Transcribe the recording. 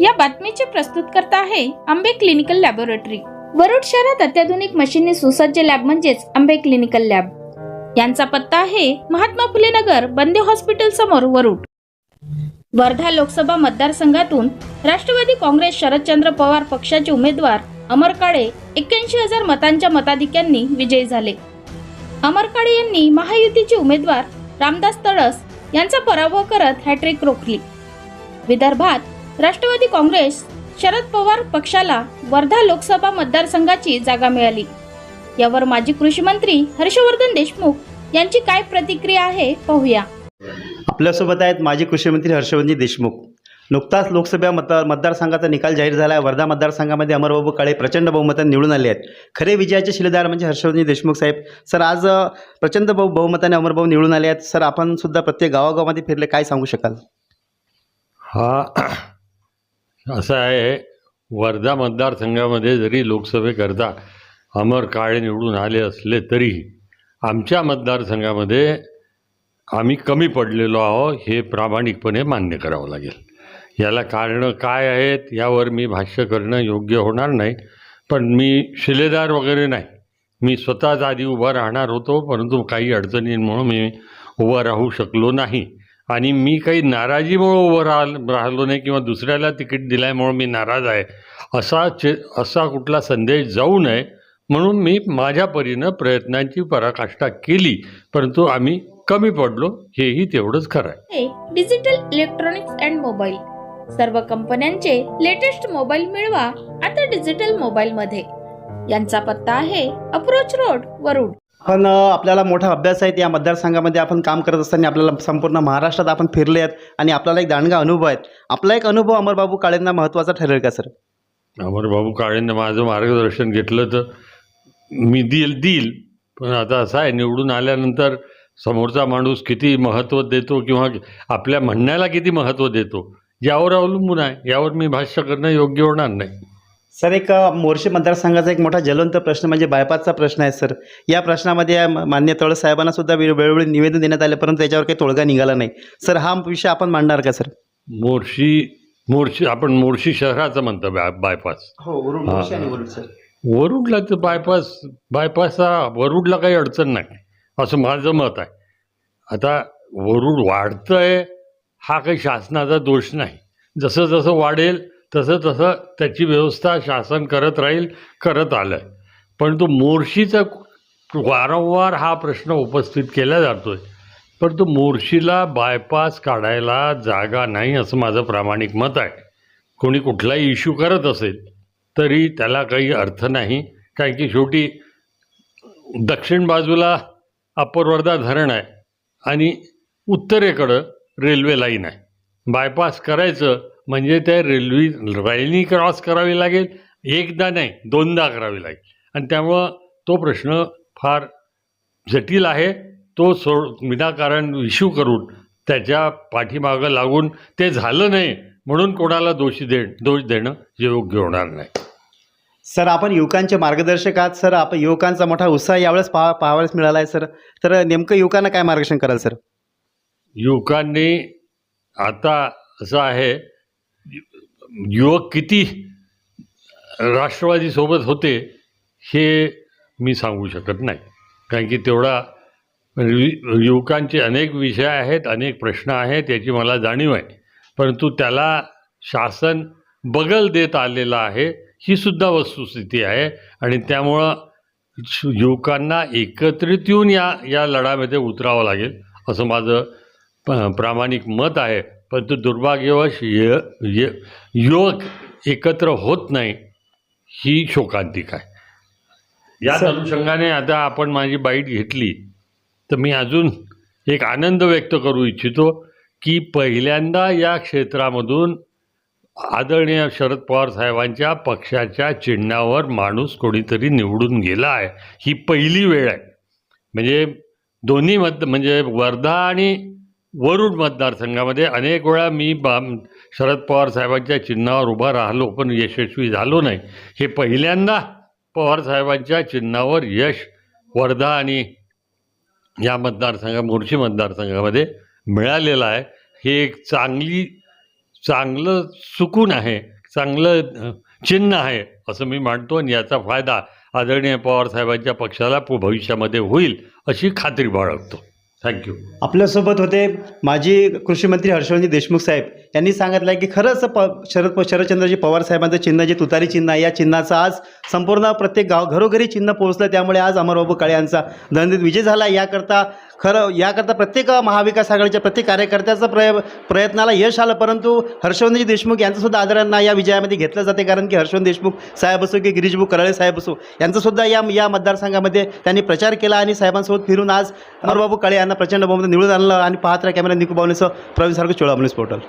या बातमीचे प्रस्तुतकर्ता आहे आंबे क्लिनिकल लॅबोरेटरी. वरुड शहरात अत्याधुनिक मशीनने सुसज्ज लॅब म्हणजेच आंबे क्लिनिकल लॅब. यांचा पत्ता आहे महात्मा फुले नगर बंदे हॉस्पिटल समोर वरुड. वर्धा लोकसभा मतदारसंघातून राष्ट्रवादी काँग्रेस शरदचंद्र पवार पक्षाचे उमेदवार अमर काळे एक्क्याऐंशी हजार मतांच्या मताधिक्यांनी विजयी झाले. अमर काळे यांनी महायुतीचे उमेदवार रामदास तळस यांचा पराभव करत हॅट्रिक रोखली. विदर्भात राष्ट्रवादी काँग्रेस शरद पवार पक्षाला वर्धा लोकसभा मतदारसंघाची जागा मिळाली. यावर माजी कृषी मंत्री हर्षवर्धन देशमुख यांची काय प्रतिक्रिया आहे पाहूया. आपल्यासोबत आहेत माजी कृषी मंत्री हर्षवर्धन देशमुख. नुकताच लोकसभा मतदार मतदारसंघाचा निकाल जाहीर झाला. आहे वर्धा मतदारसंघामध्ये अमरबाबू काळे प्रचंड बहुमताने निवडून आले आहेत. खरे विजयाचे शिलेदार म्हणजे हर्षवर्धन देशमुख साहेब. सर आज प्रचंड बहु बहुमताने अमरभाऊ निवडून आले आहेत. सर आपण सुद्धा प्रत्येक गावागावामध्ये फिरले. काय सांगू शकाल? हा असं आहे वर्धा मतदारसंघामध्ये जरी लोकसभेकरता अमर काळे निवडून आले असले तरीही आमच्या मतदारसंघामध्ये आम्ही कमी पडलेलो आहो हे प्रामाणिकपणे मान्य करावं लागेल. याला कारणं काय आहेत यावर मी भाष्य करणं योग्य होणार नाही पण मी शिलेदार वगैरे नाही. मी स्वतःच आधी उभा राहणार होतो परंतु काही अडचणींमुळं मी उभा राहू शकलो नाही. आणि मी काही नाराजीमुळं उभं राह राहिलो नाही किंवा दुसऱ्याला तिकीट दिल्यामुळं मी नाराज आहे असा चे असा कुठला संदेश जाऊ नये. म्हणून मी माझ्या परीनं प्रयत्नांची पराकाष्ठा केली परंतु आम्ही कमी पडलो हेही तेवढंच खरं आहे. हे डिजिटल इलेक्ट्रॉनिक्स अँड मोबाईल. सर्व कंपन्यांचे लेटेस्ट मोबाईल मिळवा आता डिजिटल मोबाईल मध्ये यांचा पत्ता आहे अप्रोच रोड वरुड. पण आपल्याला मोठा अभ्यास आहे या मतदारसंघामध्ये आपण काम करत असताना आपल्याला संपूर्ण महाराष्ट्रात आपण फिरले आहेत आणि आपल्याला एक दांडगा अनुभव आहेत आपला एक अनुभव अमरबाबू काळेंना महत्त्वाचा ठरेल का सर? अमरबाबू काळेंना माझं मार्गदर्शन घेतलं तर मी देईल देईल. पण आता असं आहे निवडून आल्यानंतर समोरचा माणूस किती महत्त्व देतो किंवा आपल्या म्हणण्याला किती महत्त्व देतो यावर अवलंबून आहे. यावर मी भाष्य करणं योग्य होणार नाही. सर एक मोर्शी मतदारसंघाचा एक मोठा ज्वलंत प्रश्न म्हणजे बायपासचा प्रश्न आहे सर. या प्रश्नामध्ये मान्य तळ साहेबांना सुद्धा वेळ- वेळोवेळी निवेदन देण्यात आले परंतु त्याच्यावर काही तोडगा निघाला नाही. सर हा विषय आपण मांडणार का सर? मोर्शी मोर्शी आपण मोर्शी शहराचं म्हणतो बाय बायपास. हो वरुड सर. वरुडला तर बायपास बायपास हा वरुडला काही अडचण नाही असं माझं मत आहे. आता वरुड वाढतं आहे हा काही शासनाचा दोष नाही. जसं जसं वाढेल तसं तसं त्याची व्यवस्था शासन करत राहील करत आलं आहे परंतु मोर्शीचा वारंवार हा प्रश्न उपस्थित केला जातो आहे परंतु मोर्शीला बायपास काढायला जागा नाही असं माझं प्रामाणिक मत आहे. कोणी कुठलाही इश्यू करत असेल तरी त्याला काही अर्थ नाही. कारण की शेवटी दक्षिण बाजूला अप्पर वर्धा धरण आहे आणि उत्तरेकडं रेल्वे लाईन आहे. बायपास करायचं म्हणजे त्या रेल्वे लाईनी क्रॉस करावी लागेल एकदा नाही दोनदा करावी लागेल. आणि त्यामुळं तो प्रश्न फार जटिल आहे. तो सोड विनाकारण इश्यू करून त्याच्या पाठीमागं लागून ते झालं नाही म्हणून कोणाला दोषी दे दोष देणं योग्य होणार नाही. सर आपण युवकांचे मार्गदर्शक आहात सर. आपण युवकांचा मोठा उत्साह यावेळेस पहा पाहावयास मिळाला आहे सर. तर नेमकं युवकांना काय मार्गदर्शन कराल सर? युवकांनी आता असं आहे युवक किती राष्ट्रवादीसोबत होते हे मी सांगू शकत नाही. कारण की तेवढा युवकांचे अनेक विषय आहेत अनेक प्रश्न आहेत याची मला जाणीव आहे. परंतु त्याला शासन बगल देत आलेलं आहे ही सुद्धा वस्तुस्थिती आहे. आणि त्यामुळं श- युवकांना एकत्रित येऊन या या लढ्यामध्ये उतरावं लागेल असं माझं प- प्रामाणिक मत आहे. परंतु दुर्भाग्यवश य य युवक एकत्र होत नाही ही शोकांतिक आहे. याच अनुषंगाने आता आपण माझी बाईट घेतली तर मी अजून एक आनंद व्यक्त करू इच्छितो की पहिल्यांदा या क्षेत्रामधून आदरणीय शरद पवार साहेबांच्या पक्षाच्या चिन्हावर माणूस कोणीतरी निवडून गेला आहे. ही पहिली वेळ आहे. म्हणजे दोन्ही मत म्हणजे वर्धा आणि वरुड मतदारसंघामध्ये अनेक वेळा मी बा शरद पवार साहेबांच्या चिन्हावर उभा राहिलो पण यशस्वी झालो नाही. हे पहिल्यांदा पवार साहेबांच्या चिन्हावर यश वर्धा आणि या मतदारसंघा मोर्शी मतदारसंघामध्ये मिळालेलं आहे. हे एक चांगली चांगलं चुकून आहे चांगलं चिन्ह आहे असं मी मानतो आणि याचा फायदा आदरणीय पवारसाहेबांच्या पक्षाला पु- भविष्यामध्ये होईल अशी खात्री बाळगतो. थँक्यू आपल्यासोबत होते माजी कृषी मंत्री हर्षवर्धन देशमुख साहेब. यांनी सांगितलं आहे की खरंच प शरद शरदचंद्रजी पवार साहेबांचं चिन्ह जे तुतारी चिन्ह आहे या चिन्हाचं आज संपूर्ण प्रत्येक गाव घरोघरी चिन्ह पोहोचलं. त्यामुळे आज अमरबाबू काळे यांचा दणदीत विजय झाला. याकरता खरं याकरता प्रत्येक महाविकास आघाडीच्या प्रत्येक कार्यकर्त्याचं प्रय प्रयत्नाला यश आलं. परंतु हर्षवर्धनजी देशमुख यांचंसुद्धा आदरांना या विजयामध्ये घेतलं जाते. कारण की हर्षवर्धन देशमुख साहेब असो की गिरीशभाऊ कराळे साहेब असो यांचासुद्धा या या मतदारसंघामध्ये त्यांनी प्रचार केला आणि साहेबांसोबत फिरून आज अमरबाबू काळे यांना प्रचंड बहुमत निवडून आणलं आणि पाहत राहा कॅमेरा निकू बावनेसह प्रवीण सारखं चोळामणीस पोर्टल